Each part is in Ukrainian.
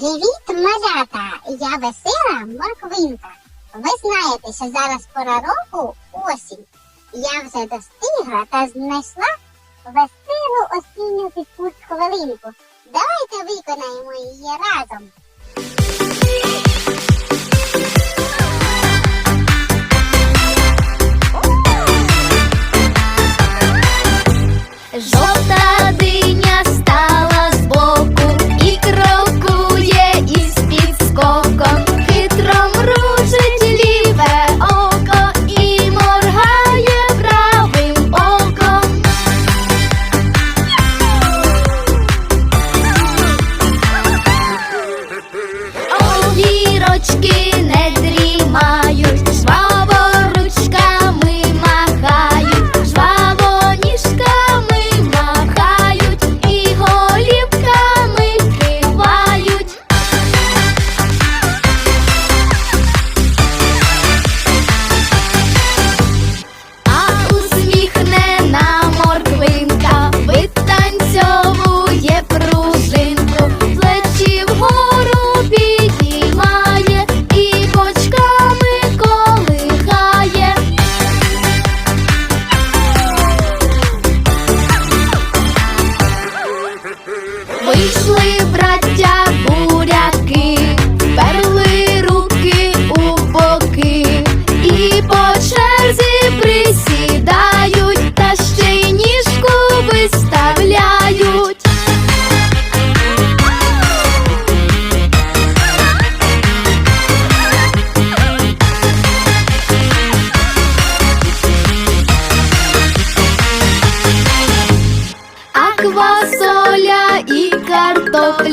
Привіт, малята! Я весела морквинка. Ви знаєте, що зараз пора року осінь. Я вже достигла та знайшла веселу осінню підпуст хвилинку. Давайте виконаємо її разом.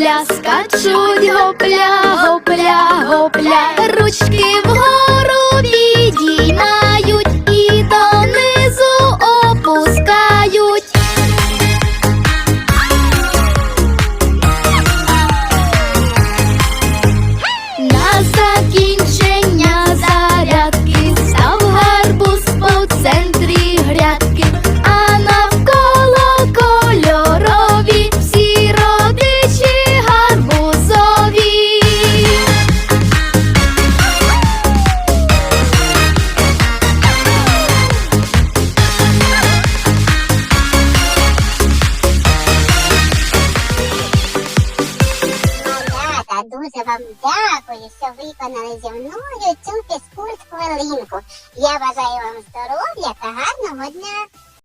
Картопля скачуть гопля, гопля, гопля, ручки вгору дуже вам дякую, що виконали зі мною цю фізкульт хвилинку. Я бажаю вам здоров'я та гарного дня.